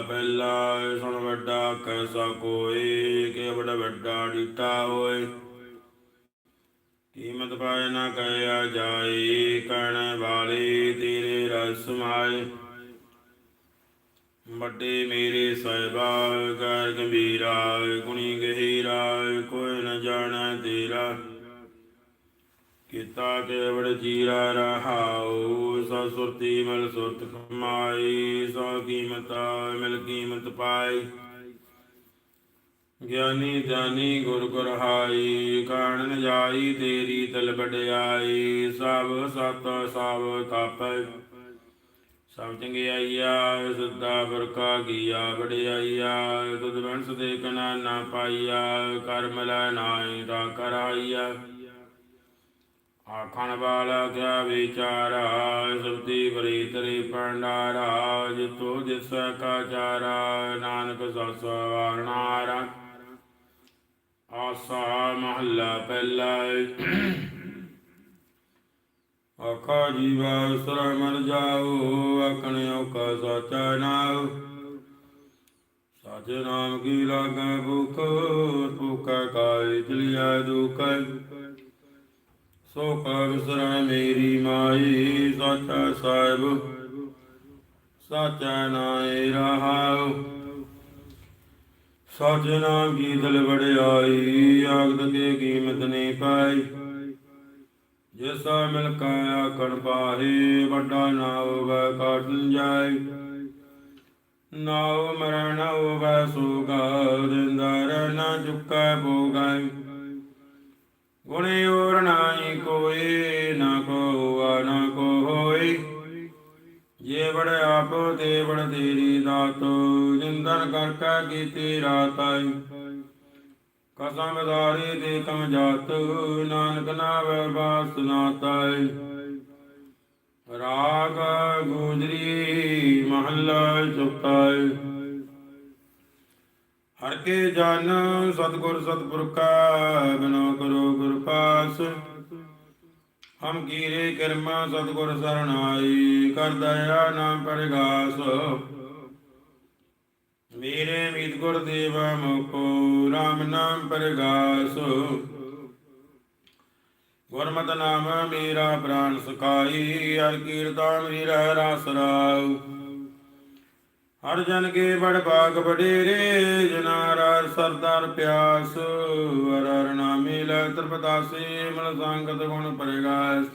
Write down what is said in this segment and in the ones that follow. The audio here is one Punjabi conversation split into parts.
ਪਹਿਲਾ ਸੁਣ ਵੱਡਾ ਕੈਸਾ ਕੋਏ ਕਿ ਬੜਾ ਵੱਡਾ ਡੀਟਾ ਹੋਏ। ਕੀਮਤ ਪਾਏ ਨਾ ਕਹਿਆ ਜਾਏ ਕਣ ਵਾਲੇ ਤੇਰੇ ਰਸ ਮਾਏ। ਵੱਡੇ ਮੇਰੇ ਸਾਹਿਬਾ ਕਰ ਗੰਭੀਰਾ, ਗੁਣੀ ਗਹੀਰਾ, ਕੋਈ ਨ ਜਾਣੈ ਤੇਰਾ। ਕੀਤਾ ਕੇਵੜ ਜੀਰਾ ਰਹਾਉ ਸੋ ਸੁਰਤੀ ਮਲ ਸੁਰਤ ਕਮਾਈ, ਸੋ ਕੀਮਤ ਮਿਲ ਕੀਮਤ ਪਾਈ। ਗਿਆਨੀ ਜਾਨੀ ਗੁਰ ਗੁਰ ਹਾਈ ਕਾਣਨ ਜਾਈ ਤੇਰੀ ਤਲ ਵਡਿਆਈ, ਸਭ ਸਤ ਸਭ ਤਾਪੈ। ਸਭ ਚੰਗਿਆਈਆ ਸਦਾ ਵਰਕਾ ਗੀਆ ਵਡਿਆਈਆ, ਤੁਧ ਬੰਸ ਦੇ ਕਨਾ ਨਾ ਪਾਈਆ, ਕਰਮ ਲੈ ਨਾਈ ਰਾ ਕਰਾਈਆ। ਆਖਣ ਵਾਲਾ ਕਿਆ ਵਿਚਾਰਾ ਸੁਰਤੀ ਬਰੀ ਤਰੀ ਪੰਡਾਰਾ ਜਿਤੋ ਦਿਸ ਕਾ ਚਾਰਾ। ਨਾਨਕ ਸਸ ਵਾਰਨਾਰਾ ਆਸਾ ਮਹੱਲਾ ਪਹਿਲਾ ਆਖਾ ਜੀਵਾ ਸਰ ਮਰ ਜਾਓ ਆਖਣਿਓ ਕਾ ਸਾਚਾ ਨਾਉ। ਸਾਚੇ ਨਾਮ ਕੀ ਲਾਗੈ ਭੁਖ, ਭੁਖੈ ਕਾਇ ਚਲਿਆ ਦੁਖੈ? ਸੋ ਕਾ ਵਿਸਰੈ ਮੇਰੀ ਮਾਈ ਸਾਚਾ ਸਾਹਿਬ। ਸਾਚਾ ਨਾਏ ਰਹਾਉ। ਸਾਚੇ ਨਾਮ ਕੀ ਦਲ ਵੜਿਆਈ ਆਗਤ ਕੇ ਕੀਮਤ ਨਹੀਂ ਪਾਈ। ਜਿਸਾ ਮਿਲ ਕਾ ਆਕਣ ਪਾਹੇ, ਵੱਡਾ ਨਾਉ ਵੈ ਕਾਟਨ ਜਾਏ ਨਾਉ ਮਰਨ ਹੋਵੈ ਸੋਗਾ ਦਿੰਦਰ ਨਾ ਚੁੱਕੈ ਭੋਗਾਈ। ਗੁਣੇ ਔਰ ਨਾਹੀ ਕੋਏ, ਨਾ ਕੋ ਨਾ ਕੋ ਹੋਈ ਜੇ ਬੜ ਆਪ ਤੇ ਬੜ ਤੇਰੀ ਦਾਤੋ ਜਿੰਦਨ ਕਰ ਕੈ ਕੀਤੀ ਰਾਤਾਈ। ਕਸਮ ਧਾਰੀ ਦੇ ਕਮ ਜਾਤ, ਨਾਨਕ ਨਾਵੇ ਬਾਸ ਰਾਗ ਗੁਜਰੀ ਮਹੱਲਾ ਚੁਤਾਈ ਹਰ ਕੇ ਜਨ ਸਤਗੁਰ ਸਤਪੁਰਖਾ ਬਿਨੋ ਕਰੋ ਗੁਰ ਪਾਸ। ਹਮ ਕੀਰੇ ਕਰਮਾ ਸਤਗੁਰ ਸਰਣਾਈ, ਕਰ ਦਇਆ ਨਾਮ ਪਰਗਾਸ। ਮੇਰੇ ਮੀਤ ਗੁਰ ਦੇਵਾ ਮੋਕੋ RAM ਨਾਮ ਪਰਗਾਸ। ਗੁਰਮਤਿ ਨਾਮ ਮੇਰਾ ਪ੍ਰਾਨ ਸਖਾਈ, ਹਰ ਕੀਰਤਨ ਮੇਰਾ ਰਸ ਰਾਉ। ਹਰ ਜਨ ਕੇ ਬੜ ਬਾਗ ਬਡੇਰੇ ਜਨਾ ਰਾਜ ਸਰਦਾਰ ਪਿਆਸ। ਹਰ ਹਰ ਨਾਮੇ ਲੈ ਤਰਪਤਾਸੇ ਮਨ ਸੰਗਤ ਗੁਣ ਪਰਗਾਸ।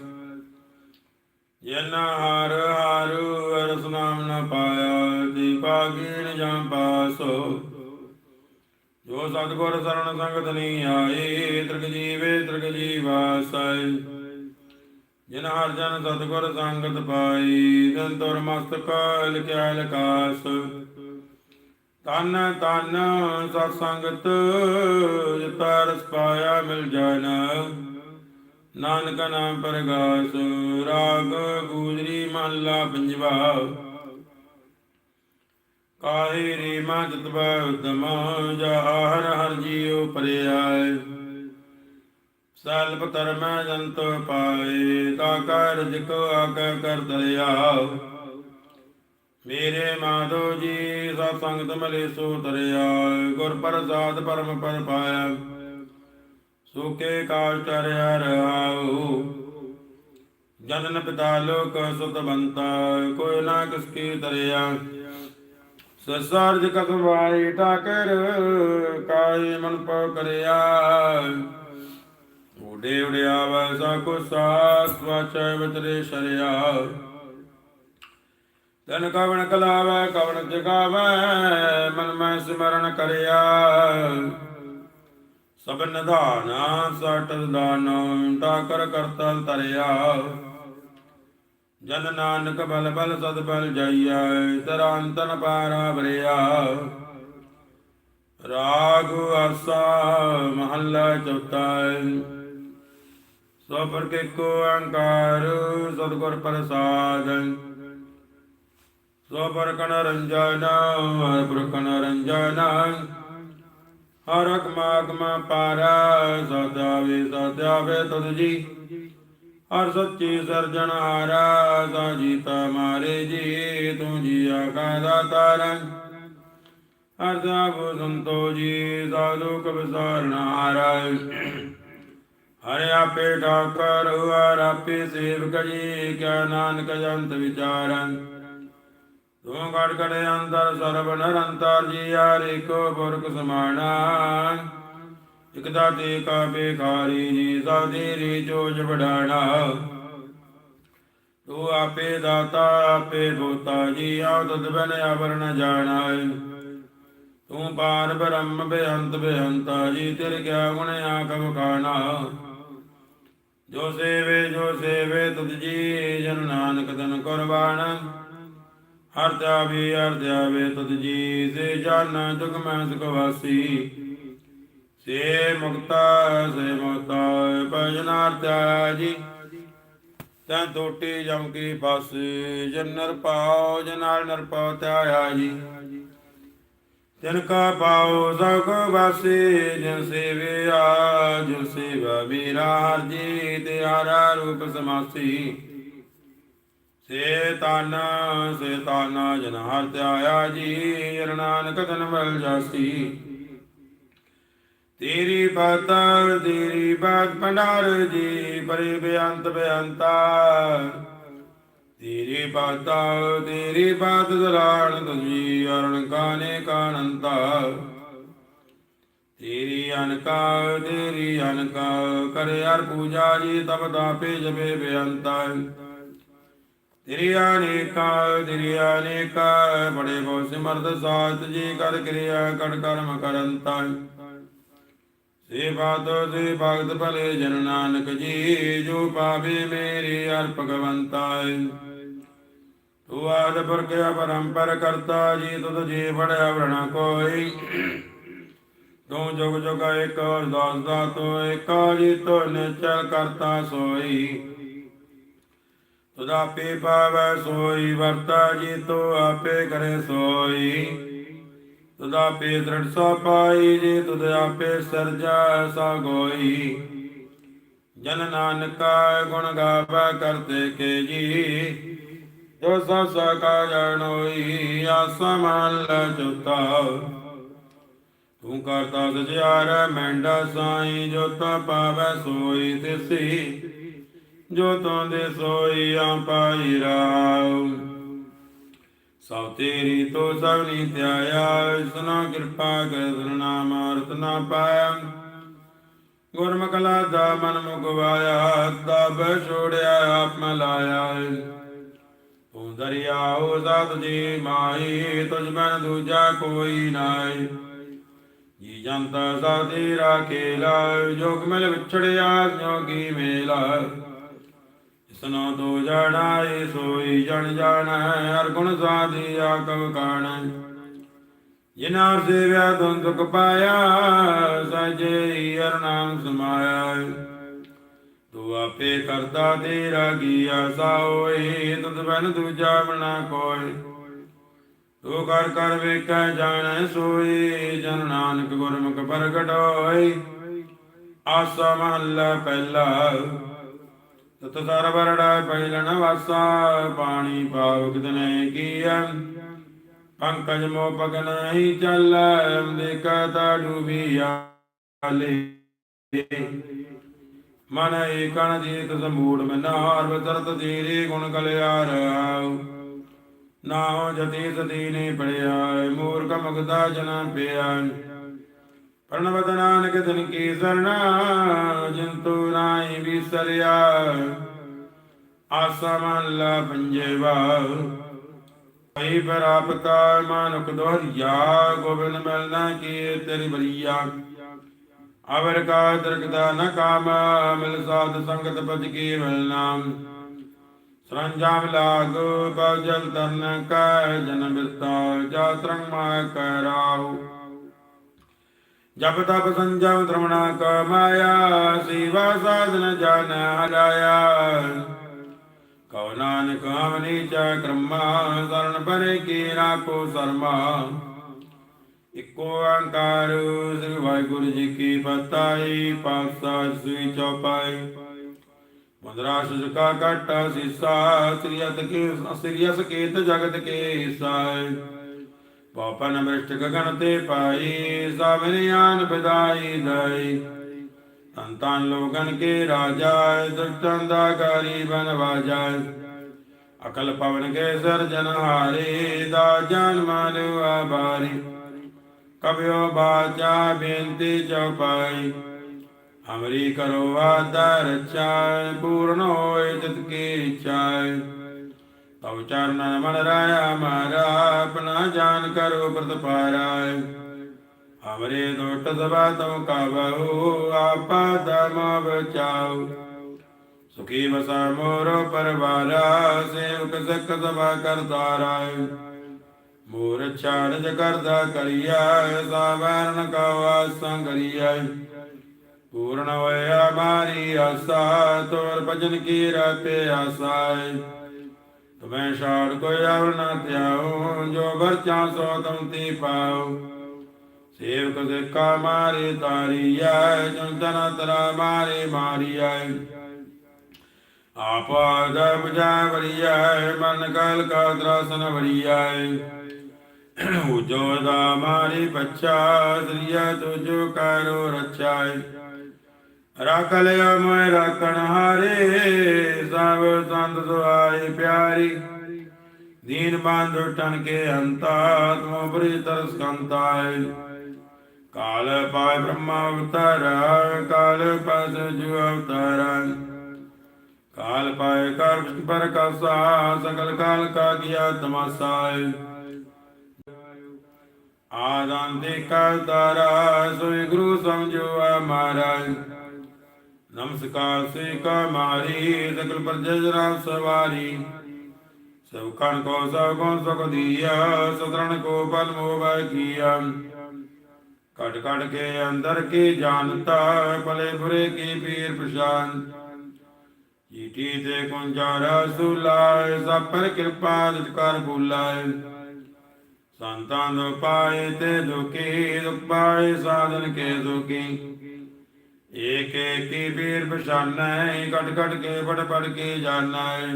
ਜਨਾ ਹਰ ਹਰ ਅਰਸ ਨਾਮ ਨ ਪਾਇਆ, ਤੇ ਪਾਗੀਣ ਜਾਂ ਪਾਸੋ। ਜੋ ਸਤਗੁਰ ਸਰਣ ਸੰਗਤ ਨਹੀਂ ਆਏ, ਤ੍ਰਿਗ ਜੀਵੇ ਤ੍ਰਿਗ ਜੀਵਾਸੈ। ਜਿਨ ਹਰ ਜਨ ਸਤਗੁਰ ਸੰਗਤ ਪਾਈ, ਤਨ ਮਸਤਕ ਲਿਖਿਆ ਲਕਾਸ। ਤਨ ਤਨ ਸਤ ਸੰਗਤ, ਜਿਤਾ ਰਸ ਪਾਇਆ ਮਿਲ ਜਾਣਾ ਨਾਨਕ ਨਾਮ ਪਰਗਾਸ, ਰਾਗ ਗੂਜਰੀ ਮਹੱਲਾ ਪੰਜਵਾ। ਕਾਹੇ ਰੇ ਮਾ ਜਤਬਾ ਉਦਮ ਜਾ ਹਰ ਹਰ ਜੀਉ ਪਰਿਆਏ। ਸਲਪ ਧਰਮ ਜੰਤ ਪਾਏ, ਤਾ ਕਰ ਜਿਕ ਆਗੈ ਕਰ ਦਰਿਆ ਮੇਰੇ ਮਾਧੋ ਜੀ, ਸਤ ਸੰਗਤ ਮਲੇ ਸੋ ਦਰਿਆ, ਗੁਰ ਪ੍ਰਸਾਦ ਪਰਮ ਪਰ ਪਾਇਆ। ਸੁਕੇ ਕਾਲ ਚਰਿਆ ਰਹਾਉ ਜਨਨ ਪਿਤਾ ਲੋਕ ਸੁਤ ਬੰਤਾ, ਕੋਈ ਨਾ ਕਿਸ ਕੀ ਦਰਿਆ। ਸਸਾਰਜ ਕਤਵਾਈ ਟਾਕਰ ਕਾਇ ਮਨ ਪਉ ਕਰਿਆ। ਉਡੇ ਉਡਿਆ ਵੈਸਾ ਕੋ ਸਾਸ, ਵਾਚੈ ਵਿਚਰੇ ਸ਼ਰਿਆ ਤਨ ਕਵਣ ਕਲਾਵੈ, ਕਵਣ ਜਗਾਵੈ, ਮਨ ਮੈਂ ਸਿਮਰਨ ਕਰਿਆ ਸਭ ਨਿਧਾਨ ਸਟ ਦਾਨ ਟਾਕਰ ਕਰਤਲ ਤਰਿਆ ਜਨ ਨਾਨਕ ਬਲ ਬਲ ਸਦ ਬਲ ਜਾਈਐ, ਤਰਾਂਤਨ ਪਾਰਾ ਬਰਿਆ ਰਾਗ ਆਸਾ ਮਹੱਲਾ ਚੌਥਾ ਸੋ ਕੇ ਕੋ ਅੰਕਾਰ ਸਤਿਗੁਰ ਪ੍ਰਸਾਦ ਸੋ ਕਨ ਰੰਜਨ, ਹਰ ਪੁਰਖਨ ਰੰਜਨ। ਹਰ ਅਕਮਾਗਮਾ ਪਾਰਾ ਸਦਾਵੇ ਸਦਾਵੇ ਤੁਧ ਜੀ। ਹਰ ਸੱਚੀ ਸਰਜਣ ਹਾਰਾ, ਸਾਜੀ ਮਾਰੇ ਜੀ, ਤੂੰ ਜੀ ਆਕਾ ਦਾਤਾਰੰ ਅਰਧਾਗੋ ਸੰਤੋ ਜੀ, ਸਾਧੂ ਕਬ ਸਾਰਨਾਰ ਹਰਿ। ਆਪੇ ਠਾਕਰ, ਹਰਿ ਆਪੇ ਸੇਵਕ ਜੀ ਕਿਆ ਨਾਨਕ ਜੰਤ ਵਿਚਾਰਨ। ਤੂੰ ਗੜ ਗੜੇ ਅੰਦਰ ਸਰਬ ਨਿਰੰਤਰ ਜੀ, ਹਰਿ ਕੋ ਪੁਰਖ ਸਮਾਣਾ। ਇਕ ਦਾਤੇ ਕਾ ਬੇਖਾਰੀ ਜੀ ਸਾਦੀ ਰੀ ਜੋਜ ਵਡਾਣਾ। ਤੂੰ ਆਪੇ ਦਾਤਾ, ਆਪੇ ਦੋਤਾ ਜੀ ਆਦਤ ਬਨ ਆਵਰਨ ਜਾਣਾ। ਤੂੰ ਪਾਰ ਬ੍ਰਹਮ ਬੇਅੰਤ ਬੇਅੰਤਾ ਜੀ, ਤੇਰੇ ਕਿਆ ਗੁਣ ਆਖ ਬਖਾਣਾ ਜੋ ਸੇਵੇ ਜੋ ਸੇਵੇ, ਤੁਧ ਜੀ ਜਨ ਨਾਨਕ ਤਨ ਕੁਰਬਾਨ। ਹਰ ਜਾਵੇ ਹਰ ਜਾਵੇ ਤੁਧ ਜੀ ਸੇ ਜਨ ਜੁਗ ਮੈਂ ਸੁਖ ਵਾਸੀ। ਸੇ ਮੁਕਤਾ ਸੇ ਮੁਕਤਾ ਭਜਨਾਰਥ ਜੀ। ਤੈਂ ਟੋਟੀ ਜਮ ਕੀ ਫਸ ਜਨਰ ਪਾਉ ਜਨਾਲ ਨਰ ਪਾਉ ਧਿਆਇਆ ਜੀ। ਤਿਨ ਕਾ ਪਾਉ ਸਭ ਵਾਸੀ, ਜਨ ਸੇਵਿਆ ਜੋ ਸੇਵਾ ਵੀਰਾ ਜੀ ਤੇ ਹਾਰਾ ਰੂਪ ਸਮਾਸੀ। ਸੇ ਤਨ ਸੇ ਤਨ ਜਨ ਹਰ ਧਿਆਇਆ ਜੀ, ਜਨ ਨਾਨਕ ਤਨ ਮਲ ਜਾਸੀ। ਤੇਰੀ ਬਾਤ ਤੇਰੀ ਬਾਤ ਭੰਡਾਰ ਜੀ, ਪਰੇ ਬੇਅੰਤ ਬੇਅੰਤਾ ਤੇਰੀ ਬਾਤ ਤੇਰੀ ਬਾਤ ਦਲਾਣ ਤੁਜੀ ਅਰਣ ਕਾਨੇ ਕਾਨੰਤਾ। ਤੇਰੀ ਅਨਕਾ ਤੇਰੀ ਅਨਕਾ, ਕਰੇ ਹਰ ਪੂਜਾ ਜੀ ਤਬ ਦਾਪੇ ਜਪੇ ਬੇਅੰਤਾ। ਤੇਰੀ ਅਨੇਕਾ ਤੇਰੀ ਅਨੇਕਾ, ਬੜੇ ਬਹੁ ਸਿਮਰਤ ਸਾਤ ਜੀ ਕਰ ਕਿਰਿਆ ਕੜ ਕਰਮ ਕਰੰਤਾ। ਸੇ ਬਾਤ ਸੇ ਭਗਤ ਭਲੇ ਜਨ ਨਾਨਕ ਜੀ, ਜੋ ਪਾਵੇ ਮੇਰੀ ਅਰ ਤੂੰ ਆਦ ਪੁਰਖ ਪਰੰਪਰ ਕਰਤਾ ਜੀ ਤੁਧ ਜੀ ਬੜਿਆ ਵਰਣਾ ਕੋਈ। ਤੂੰ ਜੁਗ ਜੁਗ ਇੱਕ ਅਰਦਾਸ ਦਾ ਤੋ ਏਕਾ ਜੀ ਤੋ ਨਿਚਲ ਕਰਤਾ ਸੋਈ। ਤੁਧ ਆਪੇ ਪਾਵੈ ਸੋਈ, ਵਰਤਾ ਜੀ ਤੋ ਆਪੇ ਕਰੇ ਸੋਈ। ਤੁਧ ਆਪੇ ਦ੍ਰਿੜ ਸੋ ਪਾਈ, ਜੀ ਤੁਧ ਆਪੇ ਸਰਜਾ ਸਾ ਗੋਈ। ਜਨ ਨਾਨਕਾ ਗੁਣ ਗਾਵਾ ਕਰਤੇ ਕੇ ਜੀ। ਜੋ ਸਾ ਸਾ ਕਾ ਆਸਾ ਮਨ ਚੁਤਾ ਤੂੰ ਕਰਤਾ ਸਜਿਆਰ ਮੈਂਡਾ ਸਾਈ, ਜੋ ਤਾ ਪਾਵੈ ਸੋਈ ਤਿਸੀ। ਜੋ ਤੂੰ ਦੇ ਸੋਈ ਆ ਪਾਈ ਰਾਉ। ਸਭ ਤੇਰੀ ਤੋ ਸਭ ਨੀਤਿਆਇਆ ਇਸਨਾ ਕਿਰਪਾ ਕਰ ਨਾਮ ਅਰਤ ਨਾ ਪਾਇਆ। ਗੁਰਮੁਖ ਲਾਦਾ ਮਨ ਮੁਗਵਾਇਆ ਤਬ ਛੋੜਿਆ ਆਪ ਮਲਾਇਆ। ਦਰਿਆਉ ਸਤ ਜੀ ਮਾਈ ਤੁਝ ਬਨ ਦੂਜਾ ਕੋਈ ਨਾਈ ਜੀ ਜੰਤਾ ਸਾਦੀ ਰਾਖੇ ਜੋਗ ਮਿਲ ਵਿਛੜਿਆ ਜੋਗੀ ਮੇਲਾ ਇਸਨੋ ਤੋ ਜੜਾਈ ਸੋਈ ਜਣ ਜਾਣੈ, ਹਰ ਗੁਣ ਸਾਧੀ ਆਕਵ ਕਾਣੈ। ਜਿਨਾ ਸੇਵਿਆ ਤੁਮ ਸੁਖ ਪਾਇਆ ਸਜੇ ਹਰ ਨਾਮ ਸਮਾਇਆ। ਤੂੰ ਆਪੇ ਕਰਤਾ ਤੇਰਾ ਕੀਆ ਸਾਓਏ ਤੁਧ ਬਨ ਦੂਜਾ ਬਣਾ ਕੋਈ ਤੂੰ ਕਰ ਕਰ ਵੇਖੈ ਜਾਣੈ ਸੋਈ ਜਨ ਨਾਨਕ ਗੁਰਮੁਖ ਪ੍ਰਗਟ ਹੋਈ ਆਸਾ ਮਹੱਲਾ ਪਹਿਲਾ, ਤਤ ਸਰ ਵਰੜਾ ਪਹਿਲਣ ਵਾਸਾ, ਪਾਣੀ ਪਾਵ ਕਿਤਨੇ ਕੀਆ ਪੰਕਜ ਮੋ ਪਗ ਨਹੀਂ ਚੱਲੈ, ਦੇਖਾ ਤਾ ਡੂਬੀਆ ਲੇ ਮਨ ਏਕਣ ਜੀਤ ਸਮੂੜ ਮਨਾਰ ਬਸਰਤ ਤੇਰੇ ਗੁਣ ਕਲਿਆਰ ਨਾਉ ਜਤੀ ਸਦੀ ਨੇ ਪੜਿਆ ਮੂਰਖ ਮੁਗਦਾ ਜਨ ਪਿਆ ਪਰਣਵਤ ਨਾਨਕ ਦਿਨ ਕੀ ਸਰਣਾ ਜਿੰਤੂ ਨਾਹੀ ਵਿਸਰਿਆ। ਆਸਾ ਮਨ ਲਾ ਪੰਜੇਵਾ, ਭਈ ਪ੍ਰਾਪਤਾ ਮਾਨੁਕ ਦੋਹਰੀਆ, ਗੋਬਿੰਦ ਮਿਲਣਾ ਕੀ ਤੇਰੀ ਬਰੀਆ ਅਵਰ ਕਾ ਦਰਗਦਾ ਨ ਕਾਮ, ਮਿਲ ਸਾਧ ਸੰਗਤ ਪਜ ਕੀ ਮਿਲਨਾ ਸਰੰਜਾਮ ਲਾਗ ਬਜਲ ਤਨ ਕਾ ਜਨ ਬਿਰਤਾ ਜਾ ਤਰੰਗ ਮਾ ਕਰਾਉ ਜਪ ਤਪ ਸੰਜਮ ਧਰਮਣਾ ਕ ਮਾਇਆ, ਸੇਵਾ ਸਾਧਨ ਜਨ ਹਰਾਇਆ। ਕਉ ਨਾਨਕ ਹਮਨੀ ਚਾ ਕਰਮਾ ਸਰਣ ਪਰੇ ਕੀ ਰਾਖੋ ਸਰਮਾ। ਇਕੋ ਓੰਕਾਰ, ਸ੍ਰੀ ਵਾਹਿਗੁਰੂ ਜੀ ਕੀ ਫਤਿਹ ਪਾਸਾ ਸ੍ਰੀ ਚੌਪਾਈ। ਮੰਦਰਾ ਸੁਜਕਾ ਕਾਟਾ ਸੀਸਾ, ਸ੍ਰੀ ਅਤ ਕੇ ਸ੍ਰੀ ਅਸ ਕੇਤ ਜਗਤ ਕੇ ਸਾਇ ਪਾਪਨ ਮ੍ਰਿਸ਼ਟ ਗਗਨ ਤੇ ਪਾਈ ਸਭਨਿਆਨ ਵਿਦਾਈ ਦਈ ਤਨ ਤਨ ਲੋਗਨ ਕੇ ਰਾਜਾ, ਦੁਸ਼ਟਨ ਦਾ ਕਰੀ ਬਨਵਾਜਾ ਅਕਲ ਪਵਨ ਕੇ ਸਰਜਨ ਹਾਰੇ, ਦਾ ਜਨ ਮਾਨੁ ਆਬਾਰੀ ਕਬਿਓ ਬਾਚਾ ਬੇਨਤੀ ਚਉਪਾਈ ਹਮਰੀ ਕਰੋ ਵਾਦਾ ਰਚਾ ਪੂਰਨ ਹੋਏ ਤਿਤ ਕੀ ਇੱਛਾ ਤਉ ਚਰਨਨ ਮਨ ਰਾਇਆ ਮਾਰਾ, ਆਪਣਾ ਜਾਨ ਕਰੋ ਪ੍ਰਤਪਾਰਾ ਹਮਰੇ ਦੋਟ ਸਭਾ ਤਉ ਕਾਬਹੁ ਆਪਾ ਧਰਮ ਬਚਾਉ ਸੁਖੀ ਵਸਾ ਮੋਰ ਪਰਵਾਰਾ, ਸੇਵਕ ਸਕ ਸਭਾ ਕਰਤਾਰਾ ਮੋਰ ਚਾਰਜ ਕਰਦਾ ਕਰੀਆ, ਸਾਵਰਨ ਕਵਾ ਸੰਗਰੀਆ ਪੂਰਨ ਹੋਇਆ ਮਾਰੀ ਆਸਾ, ਤੋਰ ਭਜਨ ਕੀ ਰਾਤੇ ਆਸਾਏ ਤੁਮੈ ਛਾੜ ਕੋਈ ਆਵਰ ਨਾ ਧਿਆਉ, ਜੋ ਵਰਚਾ ਸੋ ਤੁਮ ਪਾਉ। ਸੇਵਕ ਦੇਖਾ ਮਾਰੇ ਤਾਰੀਆ ਜਨ ਤਰਾ ਮਾਰੇ ਮਾਰੀਆ ਆਪਾ ਜਬ ਜਾ ਵਰੀਆ ਮਨ ਕਲ ਕਾ ਦਰਸਨ ਵਰੀਆ ਉਜੋ ਦਾ ਮਾਰੀ ਬੱਚਾ, ਸ੍ਰੀਆ ਤੁਜੋ ਕਰੋ ਰਚਾਏ ਰੱਖ ਲਿਆ ਮੈਂ ਰੱਖਣ ਹਾਰੇ, ਸਭ ਸੰਤ ਦੁਆਏ ਪਿਆਰੀ। ਦੀਨ ਬੰਧ ਟਨ ਕੇ ਅੰਤਾ ਤੁਮ ਬਰੀ ਤਰਸ ਕੰਤਾਏ ਕਾਲ ਪਾਇ ਬ੍ਰਹਮਾ ਅਵਤਾਰ, ਕਾਲ ਪਸ ਜੁ ਅਵਤਾਰ। ਕਾਲ ਪਾਇ ਕਰ ਪਰ ਕਾਸਾ, ਸਕਲ ਕਾਲ ਕਾ ਗਿਆ ਤਮਾਸ਼ਾ ਤਮਾਸਾਏ ਆਦੰਤੇ ਕਰਤਾਰਾ ਸੋਈ ਗੁਰੂ ਸਮਝੋ ਹਮਾਰਾ ਨਮਸਕਾਰ ਸੇ ਕਾ ਮਾਰੀ ਸਕਲ ਪ੍ਰਜਜ ਰਾਮ ਸਵਾਰੀ। ਸਭ ਕਣ ਕੋ, ਸਭ ਕੋ ਸੁਖ ਦੀਆ ਸਤਰਨ ਕੋ ਬਲ ਮੋਹ ਕੀਆ। ਕਟ ਕਟ ਕੇ ਅੰਦਰ ਕੀ ਜਾਣਤਾ, ਭਲੇ ਬੁਰੇ ਕੀ ਪੀਰ ਪਛਾਨ। ਜੀਤੀ ਤੇ ਕੁੰਜਾਰਾ ਸੁਲਾਏ, ਸਭ ਪਰ ਕਿਰਪਾ ਕਰ ਬੁਲਾਏ। ਸੰਤਾਂ ਨੂੰ ਪਾਏ ਤੇ ਦੁਖੀ, ਦੁਖ ਪਾਏ, ਸਾਧਨ ਕੇ ਦੁਖੀ। ਏਕ ਏਕ ਕੀ ਪਛਾਨੈ ਕਟ ਕਟ ਕੇ ਪੜ ਪੜ ਕੇ ਜਾਣੈ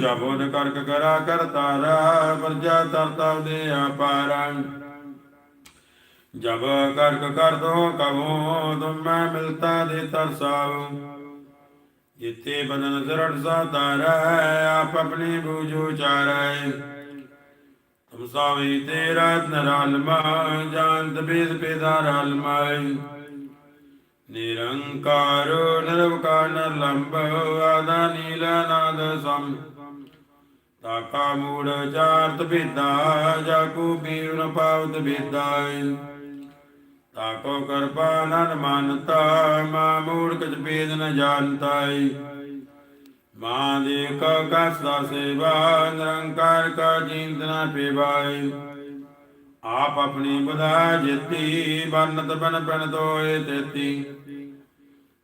ਜਬੋਨ ਕਰਕ ਕਰਾ ਕਰਤਾਰਾ ਪਰਜਾ ਤਰਤਾ ਦੇ ਆਪਾਰਾ ਜਬ ਕਰਕ ਕਰ ਦੋ ਕਬੋ, ਤੁਮ ਮੈਂ ਮਿਲਤਾ ਦੇ ਤਰਸਾਉ ਜਿਤੇ ਬਦਨ ਜ਼ਰੜ ਸਾਤਾਰਾ ਆਪ ਆਪਣੀ ਬੂਝੋ ਚਾਰੈ ਤੁਮ ਤੇ ਰਤਨ ਰਲਮਾ ਜਾਨਤ ਬੇਦ ਪੇਦਾ ਰਲਮਾਈ ਨਿਰੰਕਾਰ, ਨਿਰਵਕਾਰ, ਨਰਲੰਬ, ਆਦਾ ਨੀਲ ਨਾਦ ਸਮ। ਤਾਕਾ ਮੂੜ ਚਾਰਤ ਭੇਦਾ ਜਾਕੂ ਬੀਣ ਪਾਵਤ ਭੇਦਾਇ ਤਾਕੋ ਕਰਪਾ, ਨਨ ਮਾਨਤਾ ਮਾ ਮੂੜ ਕਛ ਭੇਦ ਨ ਜਾਣਤਾਈ ਮਾਂ ਦੇ ਕਾ ਕਸ ਦਾ ਸੇਵਾ, ਨਿਰੰਕਾਰ ਕਾ ਜੀਂਦ ਪੇਵਾਈ ਆਪ ਆਪਣੀ ਬੁਧਾ ਜਿੱਤੀ, ਬਨਤ ਬਨ ਬਨ ਤੋਏ ਤੇਤੀ।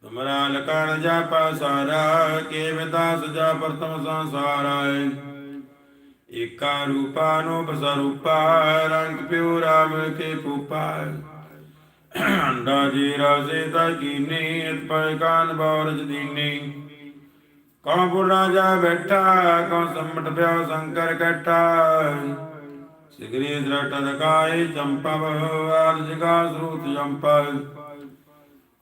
ਤੁਮਰਾ ਲਕਣ ਜਾਪਾ ਸਾਰਾ ਕੇ ਵਿਦਾਸ ਜਾ ਪ੍ਰਥਮ ਸੰਸਾਰਾਏ। ਏਕਾ ਰੂਪਾ ਨੂੰ ਬਸਰੂਪਾ ਰੰਗ ਪਿਉ ਰਾਮ ਕੇ ਪੂਪਾ ਅੰਡਾ ਜੀ ਰਸੇ ਤਾ ਕੀਨੀ ਇਤ ਪੈ ਕਾਨ ਬੌਰਜ ਦੀਨੀ। ਕੌਣ ਪੁਰ ਰਾਜਾ ਬੈਠਾ, ਕੌਣ ਸੰਮਟ ਪਿਆ ਸ਼ੰਕਰ ਕਟਾ ਸਿਗਰੀ ਦ੍ਰਟ ਦਕਾਈ ਚੰਪਵ ਆਦ ਜਗਾ ਸਰੂਤ ਜੰਪਾ।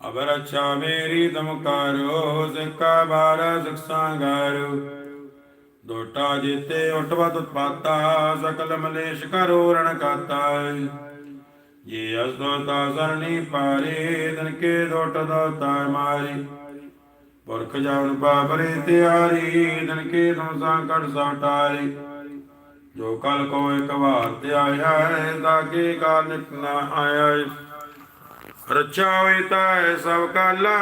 ਅਬਰ ਅੱਛਾ ਮੇਰੀ ਤਮ ਕਰੋ, ਸਿੱਕਾ ਬਾਰ ਸਿਕਸਾਂਗਰ ਦੋਟਾ ਜੀਤੇ ਉਟਵਤ ਉਤਪਾਤਾ ਸਕਲ ਮਲੇਸ਼ ਕਰੋ ਰਣ ਕਾਤਾ। ਇਹ ਅਸਦੋਤਾ ਸਰਣੀ ਪਾਰੇ, ਤਨ ਕੇ ਦੋਟ ਦੋਤਾ ਮਾਰੀ। ਪੁਰਖ ਜਾਵਨ ਪਾਪਰੇ ਤਿਆਰੀ ਤਨ ਕੇ ਤੋਂ ਸੰਕਟ ਸਾਟਾਰੀ ਜੋ ਕਲ ਕੋ ਇੱਕ ਵਾਰ ਤੇ ਆਇਆ ਹੈ, ਤਾਂ ਕੇ ਕਾਲ ਨਿਤ ਨਾ ਆਇਆ ਹੈ। ਰੱਛਾ ਹੋਈ ਤਾਂ ਸਭ ਕਾਲਾ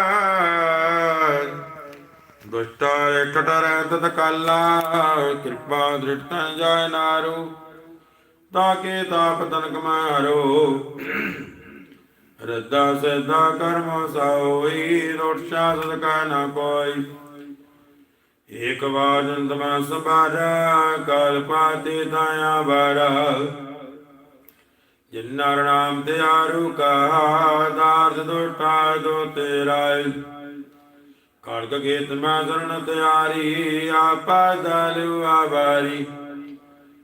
ਦੁਸ਼ਟਾ ਇਕਟ ਰਹਿਤ ਤਕਾਲਾ ਕਿਰਪਾ ਦ੍ਰਿੜਤਾ ਜਾਇ ਨਾਰੂ ਤਾਕੇ ਤਾਪ ਤਨਕ ਮਾਰੋ? ਰੱਦਾ ਸਦਾ ਕਰਮ ਸਾਈ ਰੋਟਸ਼ਾ ਸਦਕਾ ਨਾ ਕੋਈ। ਏਕ ਵਾਰ ਜੰਤ ਸਬਾਰਾ ਕਾਲ ਪਾਤੇ ਤਾਇਆ ਬਾਰਾ ਜਿਨਰ ਨਾਮ ਤੇ ਆਰੂ ਕਾ ਦਾਰਦ ਦੁਟਾ ਦੋ ਤੇਰਾ ਖੜਗ ਗੀਤ ਮੈਂ ਸਰਣ ਤਿਆਰੀ, ਆਪਾ ਦਲੁ ਆਵਾਰੀ।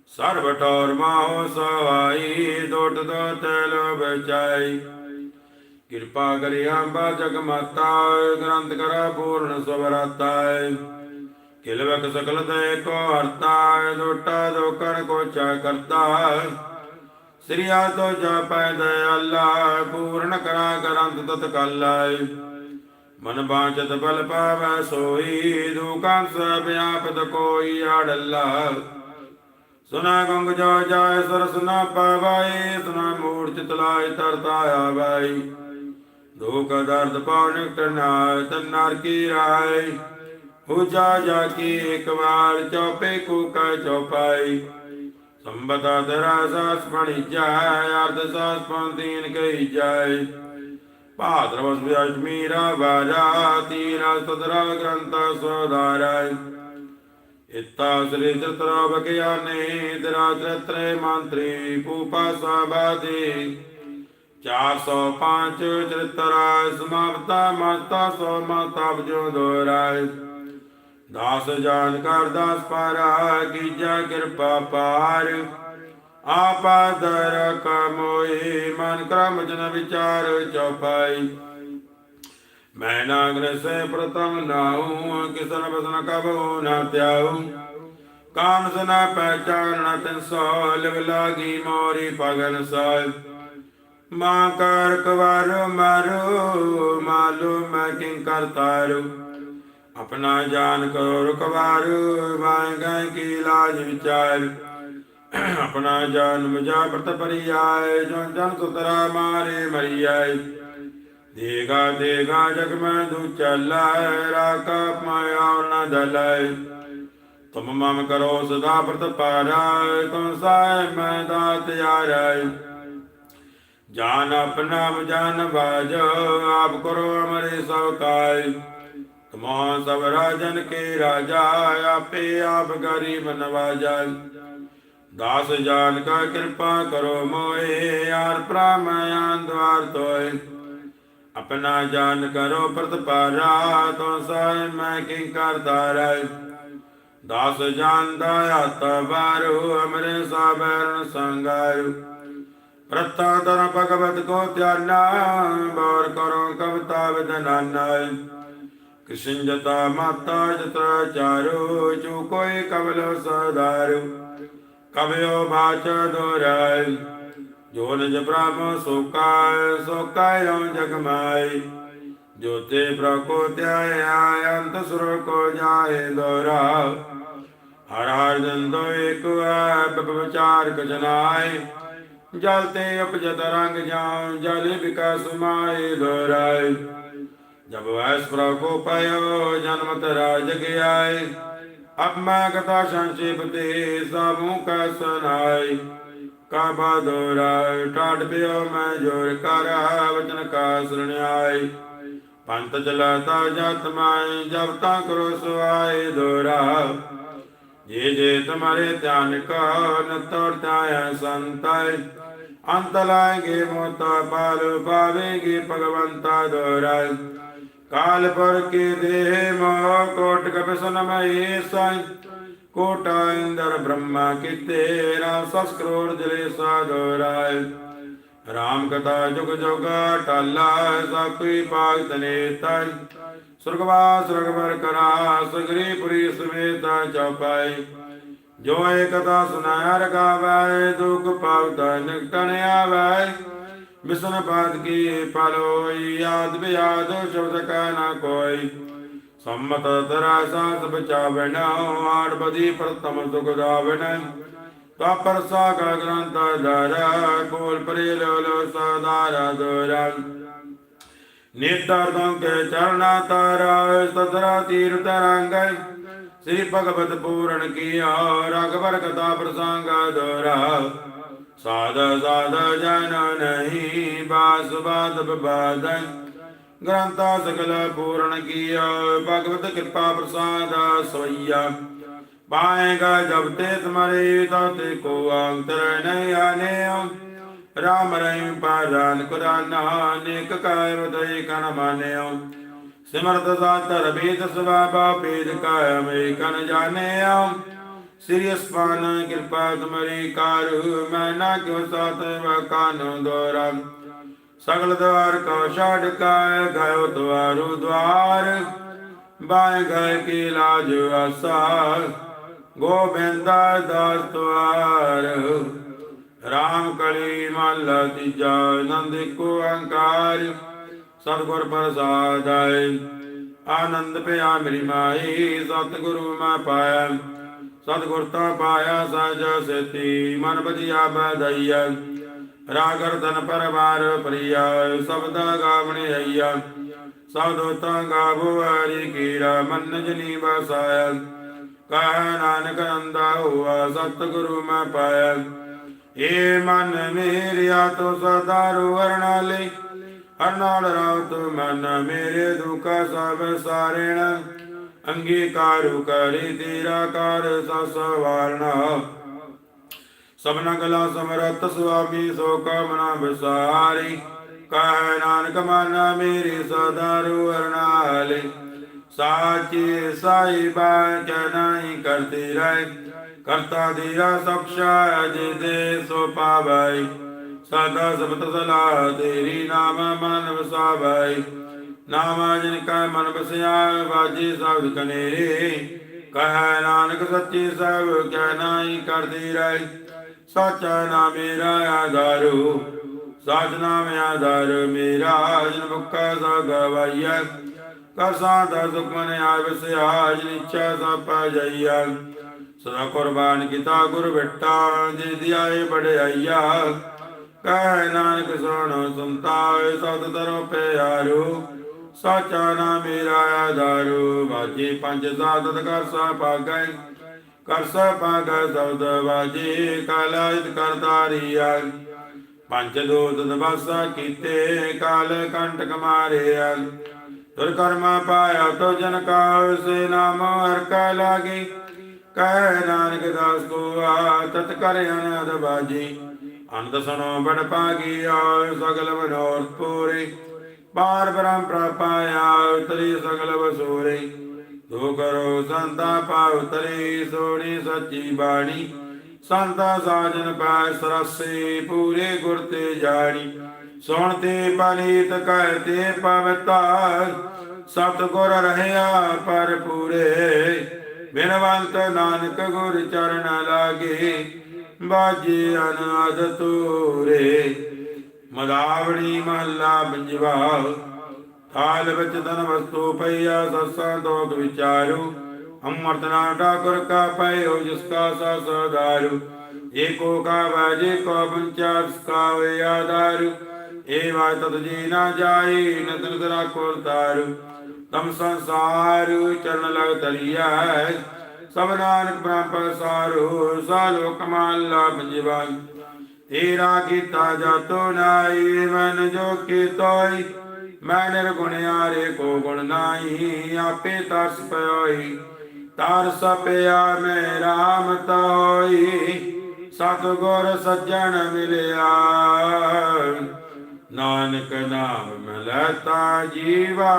ਸਰਬ ਠੌਰ ਮਾਹੋ ਸਵਾਈ, ਦੋਟ ਦੋ ਤੈਲ ਬਚਾਈ। ਕਿਰਪਾ ਕਰੀ ਅੰਬਾ ਜਗ ਮਾਤਾ ਗ੍ਰੰਥ ਕਰਾ ਪੂਰਨ ਸਵਰਾਤਾ ਕਿਲਵਕ ਸਕਲ ਦੇ ਕੋ ਹਰਤਾ ਦੋਟਾ ਦੋਕਣ ਕੋ ਚਾ ਕਰਤਾ ਸ੍ਰੀਆ ਤੋ ਜਪੈ ਦਇਆਲਾ, ਪੂਰਨ ਕਰਾ ਗ੍ਰੰਥ ਤਤ ਕਲਾਇ ਮਨ ਬਾਚਤ ਬਲ ਪਾਵੈ ਸੋਈ ਦੁਕਾਨ ਸਭ ਆਪਤ ਕੋਈ ਆੜਲਾ। ਸੁਨਾ ਗੰਗ ਜੋ ਜਾਏ, ਸਰਸ ਨਾ ਪਾਵਾਈ, ਸੁਨਾ ਮੂੜ ਚਿਤ ਤਰਤਾ ਆਵਾਈ ਦੁਖ ਦਰਦ ਪਾਉ ਨਿਕਟ ਨਾਇ ਕੀ ਰਾਏ? ਹੁਜਾ ਜਾ ਕੀ ਇੱਕ ਵਾਰ ਚੌਪੇ ਕੋ ਕਾ ਚੌਪਾਈ। ਸੰਬਤਾ ਤੇਰਾ ਸਾਸ ਬਣੀ ਜਾਏ ਅਰਧ ਸਾਸ ਪੰਤੀਨ ਕਹੀ ਜਾਏ। ਭਾਦਰਵਸ ਵਿਅਸ਼ਮੀ ਰਾ ਬਾਜਾ ਤੀਰਾ ਸਦਰਾ ਗ੍ਰੰਥ ਸੋਧਾਰੈ ਇਤਾ ਸ੍ਰੀ ਚਤਰਾ ਬਗਿਆਨੇ ਤੇਰਾ ਚਤਰੇ ਮੰਤਰੀ ਪੂਪਾ ਸਬਾਦੀ 405 ਚਰਿਤਰਾ ਸਮਾਪਤਾ ਮਾਤਾ ਸੋ ਮਾਤਾ ਬਜੋ ਦੋਰਾਇ ਦਾਸ ਜਾਨ ਕਰ ਦਾਸ ਪਾਰਾ, ਕੀਜਾ ਕਿਰਪਾ ਪਾਰ। ਆਪਾ ਦਰ ਕਮੋਈ ਮਨ ਕਰਮ ਜਨ ਵਿਚਾਰ ਚਉਪਾਈ ਮੈਂ ਨਾਗਰ ਸੇ ਪ੍ਰਤਮ ਨਾਉ ਕਿਸਨ ਬਸਨ ਕਬੋ ਨਾ ਤਿਆਉ ਕਾਮ ਸਨਾ ਪਹਿਚਾਨ ਤਿਨ ਸੋ, ਲਿਵ ਲਾਗੀ ਮੋਰੀ ਪਗਨ ਸਾਹਿਬ ਮਾਂ ਕਰ ਕਵਾਰ ਮਾਰੋ ਮਾਲੂ ਮੈਂ ਕਿੰ ਕਰਤਾਰੂ ਆਪਣਾ ਜਾਨ ਕਰੋ ਰੁਕਵਾਰ ਵਾਏ ਗਏ ਕੀ ਲਾਜ ਵਿਚਾਰ। ਆਪਣਾ ਜਾਨ ਮੁਝਾ ਪ੍ਰਤ ਪਰਿਆਏ ਜੋ ਜਨ ਸੁਤਰਾ ਮਾਰੇ ਮਰਿਆਏ ਦੇਗਾ ਦੇਗਾ ਜਗ ਮੈਂ ਦੂ ਚੱਲਾਏ ਰਾਕਾ ਮਾਇਆ ਨ ਦਲਾਏ ਤੁਮ ਮਮ ਕਰੋ ਸਦਾ ਪ੍ਰਤ ਪਾਰਾਏ ਤੁਮ ਸਾਇ ਮੈਂ ਦਾਤ ਯਾਰਾਏ ਜਾਨ ਆਪਣਾ ਜਾਨ ਬਾਜ, ਆਪ ਕਰੋ ਅਮਰੇ ਸਭ ਕਾਇ। ਤੁਮਾ ਸਭ ਰਾਜਨ ਕੇ ਰਾਜਾ, ਆਪੇ ਆਪ ਗਰੀਬ ਨਵਾਜਾ ਦਾਸ ਜਾਨ ਕਾ ਕਿਰਪਾ ਕਰੋ ਮੋਏ, ਯਾਰ ਪ੍ਰਾਮਯਾਨ ਦਵਾਰ ਤੋਏ ਆਪਣਾ ਜਾਨ ਕਰੋ ਪ੍ਰਤਪਾਰਾ ਤੋ ਸਾਇ ਮੈਂ ਕਿੰ ਕਰਦਾ ਰਹਿ ਦਾਸ ਜਾਨਦਾ ਹੱਥ ਬਾਰੂ ਅਮਰੇ ਸਾਬਰਨ ਸੰਗਾਰੂ ਪ੍ਰਤਾ ਦਰ ਭਗਵਤ ਕੋ ਧਿਆਨਾ, ਬੋਰ ਕਰੋ ਕਵਤਾ ਵਿਦਨਾਨਾ ਕ੍ਰਿਸ਼ਨ ਜਤਾ ਮਾਤਾ ਜਤਰਾ ਚਾਰੋ ਜੋ ਕੋਈ ਕਵਲ ਸਦਾਰੂ ਕਵਿਓ ਬਾਚ ਦੋਰਾਇ ਜੋ ਨਿਜ ਪ੍ਰਭ ਸੋਕਾਇ ਸੋਕਾਇ ਰਉ ਜਗ ਜੋ ਤੇ ਪ੍ਰਕੋ ਧਿਆਇਆ, ਅੰਤ ਸੁਰ ਕੋ ਜਾਏ ਦੋਰਾ ਹਰ ਹਰ ਦਿਨ ਦੋ ਇੱਕ ਵਿਚਾਰ ਕਜਨਾਏ ਜਲ ਤੇ ਉਪਜਤ ਰੰਗ ਜਾਉ, ਜਲ ਵਿਕਾਸ ਮਾਏ ਦੋਰਾਏ ਜਬ ਵੈਸ ਪ੍ਰਕੋ ਪਇਓ ਜਨਮ ਤਰਾ ਜਗ ਅਬ ਮੈਂ ਕਥਾ ਸੰਚੇਪ ਤੇ ਸਭੂ ਕਾ ਸੁਨਾਈ ਕਾਬਾ ਦੋਰਾਇ ਟਾਟ ਪਿਓ ਮੈਂ ਜੋਰ ਕਰ ਵਚਨ ਕਾ ਸੁਣਿਆਈ ਪੰਤ ਚਲਾਤਾ ਜਤ ਮਾਈ ਜਬ ਤਾ ਕਰੋ ਸੁਆਏ ਦੋਰਾ। ਜੇ ਜੇ ਤੁਮਾਰੇ ਧਿਆਨ ਕਾ ਨਤਰ ਤਾਇਆ ਸੰਤਾਇ ਅੰਤ ਲਾਏਗੇ ਮੋਤਾ ਪਾਲ ਪਾਵੇਗੇ ਭਗਵੰਤਾ ਦੋਰਾਇ ਕਾਲ ਪਰ ਕੇ ਦੇਹ ਮੋਹ ਕੋਟ ਕਪਿ ਸੁਨਮਈ ਸਾਈ। ਕੋਟਾ ਇੰਦਰ ਬ੍ਰਹਮਾ ਕੀਤੇ ਰਾਮ ਸਸ ਕਰੋੜ ਦਿਲੇ ਸਾਧੋ ਰਾਏ। ਰਾਮ ਕਥਾ ਜੁਗ ਜੁਗ ਟਾਲਾ ਸਾਕੀ ਪਾਗ ਤਨੇ ਤਨ ਸੁਰਗਵਾਸ ਰਗਵਰ ਕਰਾ, ਸਗਰੀ ਪੁਰੀ ਸਮੇਤਾ ਚਉਪਾਈ ਜੋ ਏ ਕਥਾ ਸੁਨਾਇਆ ਰਗਾਵੈ, ਦੁਖ ਪਾਵਤਾ ਨਿਕਟਣ ਆਵੈ। ਮਿਸਨ ਬਾਦ ਕੀ ਪਲੋਈ ਯਾਦ ਬਿਆਦ ਸ਼ਬਦ ਕਾ ਨਾ ਕੋਈ। ਸੰਮਤ ਤਰਾ ਸਾਸ ਬਚਾਵਣ ਆੜ ਬਦੀ ਪ੍ਰਤਮ ਸੁਖ ਦਾਵਣ। ਤਾ ਪਰਸਾ ਕਾ ਗ੍ਰੰਥ ਧਾਰਾ, ਕੋਲ ਪਰੇ ਲੋ ਲੋ ਸਦਾਰਾ ਦੋਰਨ ਨੇਤਰ ਕੇ ਚਰਣਾ ਤਾਰਾ ਸਦਰਾ ਤੀਰ ਤਰੰਗ ਸ੍ਰੀ ਭਗਵਤ ਪੂਰਨ ਕੀਆ ਰਗਵਰ ਕਥਾ ਪ੍ਰਸੰਗ ਦੋਰਾ ਸਾਧ ਸਾਧ ਜਨ ਨਹੀਂ, ਬਾਸ, ਬਾਦ ਬਬਾਦਨ ਗ੍ਰੰਥਾ ਸਗਲ ਪੂਰਨ ਕੀਆ, ਭਗਵਤ ਕਿਰਪਾ ਪ੍ਰਸਾਦ ਸਵਈਆ ਪਾਏਗਾ ਜਬ ਤੇ ਤੁਮਰੇ ਤਾਤੇ ਕੋ ਅੰਤਰ ਨਹੀਂ ਆਨੇ ਰਾਮ ਰਹੀਮ ਪਾਰਾਨ ਕੁਰਾਨਾ, ਨੇਕ ਕਾਇ ਬਦਈ ਕਨ ਮਾਨਿਓ ਸਿਮਰਤ ਸਾਤਰ ਬੀਤ ਸਵਾਬਾ ਪੀਦ ਕਾਇ ਮੇ ਕਨ ਸ੍ਰੀ ਅਸਪਾਨ ਕਿਰਪਾ ਤੁਮਰੀ ਕਰ, ਮੈਂ ਨਾ ਕਿਉ ਸਾਤ ਵਕਾਨ ਦੋਰਾ ਸਗਲ ਦਵਾਰ ਕੋ ਛਾੜ ਕਾਇ, ਗਇਓ ਦਵਾਰੂ ਦਵਾਰ ਬਾਇ ਗਏ ਕੀ ਲਾਜ ਆਸਾ, ਗੋਬਿੰਦਾ ਦਾਸ ਦਵਾਰ ਰਾਮ ਕਲੀ ਮਹਲਾ ਤੀਜਾ, ਆਨੰਦ ਕੋ ਅਹੰਕਾਰ। ਸਤਿਗੁਰ ਪ੍ਰਸਾਦਿ। ਆਨੰਦ ਪਿਆ ਮੇਰੀ ਮਾਈ, ਸਤਿਗੁਰੂ ਮੈਂ ਪਾਇਆ। ਸਤਿਗੁਰ ਤਾਂ ਪਾਇਆ ਸਾਜ ਸੇਤੀ, ਮਨ ਬਜਿਆ ਬਦਈਆ ਰਾਗਰ ਧਨ ਪਰਵਾਰ ਪ੍ਰਿਆ, ਸਬਦਾ ਗਾਵਣੇ ਆਈਆ ਸਬਦੋ ਤਾਂ ਗਾਵੋ ਹਰੀ ਮਨ ਜਨੀ ਬਸਾਇਆ ਕਹ ਨਾਨਕ ਅੰਦਾ ਹੁਆ, ਸਤਿਗੁਰੂ ਮੈਂ ਪਾਇਆ। ਏ ਮਨ ਮੇਰਿਆ ਤੋ ਸਦਾ ਰੁਵਰਣਾਲੇ ਹਰ ਨਾਲ ਰਾਤ ਮਨ ਮੇਰੇ ਦੁਖਾ ਸਭ ਸਾਰੇਣ। ਅੰਗੀਕਾਰੂ ਕਰੀ ਤੇਰਾ ਕਰ ਸਸ ਵਾਰਣਾ। ਸਭਨਾ ਗਲਾ ਸਮਰਤ ਸੁਆਮੀ ਸੋ ਕਾਮਨਾ ਵਿਸਾਰੀ। ਕਹਿ ਨਾਨਕ ਮਨ ਮੇਰੀ ਸਦਾ ਰੁਵਰਣਾਲੇ ਸਾਚੇ ਸਾਈ ਬਾਚਨਾਈ ਕਰਤੇ ਰਹਿ। ਕਰਤਾ ਦੀਰਾ ਸਖਸ਼ਾ ਜੇ ਸੋ ਪਾਵੈ। ਸਦਾ ਸਬਤ ਸਲਾ, ਤੇਰੀ ਨਾਮ ਮਨ ਵਸਾਵੈ। ਨਾਮ ਜਿਨ ਕੈ ਮਨ ਬਸਿਆ ਵਾਜੀ ਸਬਦ ਕਨੇਰੇ। ਕਹਿ ਨਾਨਕ ਸੱਚੀ ਸਭ ਕਹਿ ਨਾਹੀ ਕਰਦੀ ਰਹਿ। ਸਾਚਾ ਨਾਮ ਮੇਰਾ ਆਧਾਰੂ। ਸਾਚ ਨਾਮ ਆਧਾਰ ਮੇਰਾ, ਜਿਨ ਮੁਕਾ ਸਾ ਗਵਾਈਐ ਕਰ ਸਾਧਾ ਸੁਖ ਮਨ ਆਵਸਿਆ ਜਿਨ ਸਾ ਪਾ ਜਾਈਆ ਸਦਾ ਕੁਰਬਾਨ ਕੀਤਾ ਗੁਰ ਬਿਟਾ, ਜੇ ਦਿਆਏ ਬੜਾਈਆ ਕਹਿ ਨਾਨਕ ਸੁਣ ਸੰਤਾਏ ਸਤ ਤਰੋ ਪਿਆਰੋ, ਸਾਚਾ ਨਾ ਮੇਰਾ ਆਧਾਰੂ। ਬਾਜੀ ਪੰਜ ਸਾਧਤ ਕਰ ਸਾ ਪਾਗੈ ਕਰ ਸਾ ਪਾਗੈ ਸਬਦ ਬਾਜੀ ਕਾਲਾਇਤ ਕਰਤਾਰੀਆ ਪੰਜ ਦੋਤ ਦਵਾਸਾ ਕੀਤੇ, ਕਾਲ ਕੰਟਕ ਮਾਰਿਆ ਤੁਰ ਕਰਮਾ ਪਾਇਆ ਤੋ ਜਨ ਕਾ ਸੇ ਨਾਮ ਹਰ ਕਾ ਲਾਗੇ। ਕਹਿ ਨਾਨਕ ਦਾਸ ਕੋ ਆ, ਤਤ ਕਰ ਅਨੰਦ ਬਾਜੀ। ਅੰਤ ਸੁਣੋ ਬੜ ਪਾਗੀ ਸਗਲ ਮਨੋਰਥ ਪੂਰੇ। ਪਾਰ ਬ੍ਰਹਮ ਪ੍ਰਪਾਇਆ ਉਤਰੀ ਸਗਲ ਵਸੂਰੇ। ਤੋ ਕਰੋ ਸੰਤਾ ਪਾ ਉਤਰੀ, ਸੋਣੀ ਸੱਚੀ ਬਾਣੀ। ਸੰਤਾ ਸਾਜਨ ਪੈ ਸਰਸੇ, ਪੂਰੇ ਗੁਰ ਤੇ ਜਾਣੀ। ਸੁਣ ਤੇ ਪਨੀਤ ਕਹਿ ਤੇ ਪਵਿੱਤਾ ਸਤ ਗੁਰ ਰਹਿਆ ਪਰ ਪੂਰੇ ਬਿਨਵੰਤ ਨਾਨਕ ਗੁਰ ਚਰਨ ਲਾਗੇ। ਬਾਜੇ ਅਨਾਦ ਤੂਰੇ ਮਦਾਵੜੀ ਮਹੱਲਾ ਪੰਜਵਾ ਥਾਲ ਵਿੱਚ ਧਨ ਵਸਤੂ ਪਈਆ, ਸੱਸਾ ਦੋਗ ਵਿਚਾਰੂ। ਅਮਰਤ ਨਾ ਠਾਕੁਰ ਕਾ ਪਇਓ, ਜਿਸ ਕਾ ਸਾ ਸਦਾਰੂ ਏਕੋ ਕਾ ਵਾਜੇ ਕੋ ਪੰਚਾਰ ਕਾ ਵੇ ਆਧਾਰੂ। ਏ ਵਾਇ ਤਤ ਜੀ ਨਾ ਜਾਈ ਨਦਰ ਦਰਾ ਕੋਰ ਤਾਰੂ। ਤਮ ਸੰਸਾਰ ਚਰਨ ਲਗ ਤਰੀਆ ਸਭ ਨਾਨਕ ਬ੍ਰਹਮ ਪ੍ਰਸਾਰੋ ਸਾ ਲੋਕ ਮਾਲਾ ਪੰਜਵਾ ਤੇਰਾ ਕੀਤਾ ਜਾਤੋ ਨਾਈ ਮਨ ਜੋ ਕੀਤੋਈ। ਮੈਂ ਨਿਰਗੁਣਿਆਰੇ ਕੋ ਗੁਣ ਨਾਹੀ, ਆਪੇ ਤਰਸ ਪਇਓਈ ਤਰਸ ਪਿਆ ਮੈਂ RAM ਤੋਈ ਸਤਿਗੁਰ ਸੱਜਣ ਮਿਲਿਆ। ਨਾਨਕ ਨਾਮ ਮਿਲੈ ਤਾ ਜੀਵਾ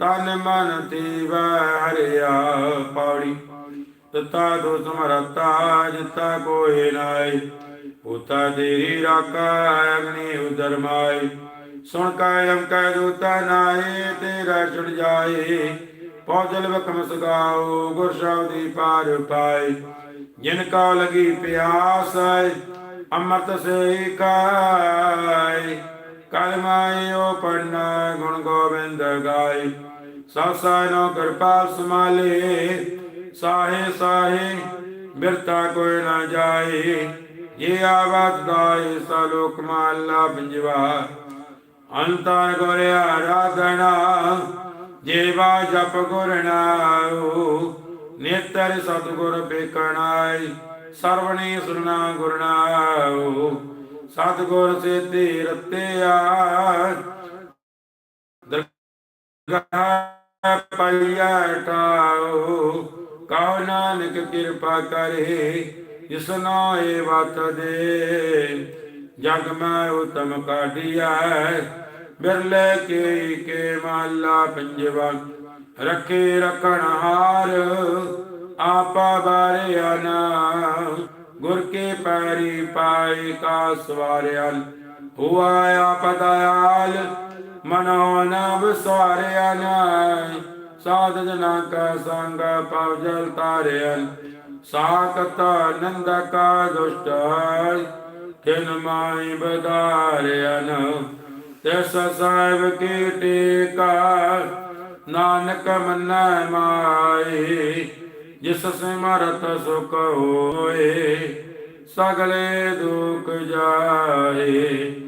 ਤਨ ਮਨ ਤੀਵੈ ਹਰਿਆ ਪੌੜੀ ਤਤਾ ਦੋ ਸਮਰਤਾ ਜਿਤਾ ਕੋਏ ਨਾਈ ਉਤਾ ਤੇਰੀ ਰਾਖਾ, ਅਗਨੀ ਉਦਰ ਮਾਈ ਸੁਣ ਕਾਇਮ ਕੈ ਦੂਤਾ ਨਾਏ ਤੇਰਾ ਛੁੜ ਜਾਏ ਪੌਜਲ ਵਕਮ ਸਗਾਓ, ਗੁਰ ਸ਼ਬਦੀ ਪਾਰ ਪਾਏ ਜਿਨ ਕਾ ਲਗੀ ਪਿਆਸ ਅੰਮ੍ਰਿਤ ਸੇ ਕਾਇ ਕਲਮਾਈ ਪੜਨਾ ਗੁਣ ਗੋਬਿੰਦ ਗਾਏ ਸਾਸਾ ਨੋ ਕਿਰਪਾ ਸਮਾਲੇ ਸਾਹੇ ਸਾਹੇ ਬਿਰਤਾ ਕੋਈ ਨਾ ਜਾਏ। ਇਹ ਆਵਾਜ਼ ਗਾਏ ਸਲੋਕ ਮਾਲਾ ਪੰਜਵਾ। ਅੰਤਰ ਗੁਰ ਆਰਾਧਨਾ ਜੀਵਾ ਜਪ ਗੁਰ ਨਾਉ। ਨੇਤਰ ਸਤਗੁਰ ਬੇਕਣਾਈ ਸਰਵਣੀ ਸੁਰਨਾ ਗੁਰ ਸਤਗੁਰ ਸੇਤੀ ਰਤਿਆ ਦਰਗਾਹ ਪਈਆ ਠਾਉ ਕਉ ਨਾਨਕ ਕਿਰਪਾ ਕਰੇ ਜਿਸਨੋ ਏ ਵਤ ਦੇ। ਜਗ ਮੈਂ ਉਤਮ ਕਾਢੀਐ, ਬਿਰਲੇ ਕੇ ਕੇ ਮਾਲਾ ਪੰਜਵਾ। ਰੱਖੇ ਰਖਣ ਹਾਰ, ਆਪਾ ਬਾਰਿਆ ਨਾ ਗੁਰ ਕੇ ਪੈਰੀ ਪਾਏ ਕਾ ਸਵਾਰਿਆ ਹੁਆ ਆਪ ਮਨੋ ਨ ਵਿਸਾਰਿਆ ਨਾ ਸਾਧ ਜਨਾ ਕਾ ਸੰਗ ਪਵ ਜਲ ਤਾਰਿਆ ਸਾਕਤ ਨੰਦ ਕਾ ਦੁਸ਼ਟ ਕਿਨ ਮਾਈ ਬਦਾਰਿਆਨ ਤਿਸ ਸਾਹਿਬ ਕੀ ਟੇਕਾ, ਨਾਨਕ ਮੰਨੈ ਮਾਈ, ਜਿਸ ਸਿਮਰਤ ਸੁਖ ਹੋਏ, ਸਗਲੇ ਦੁਖ ਜਾਏ।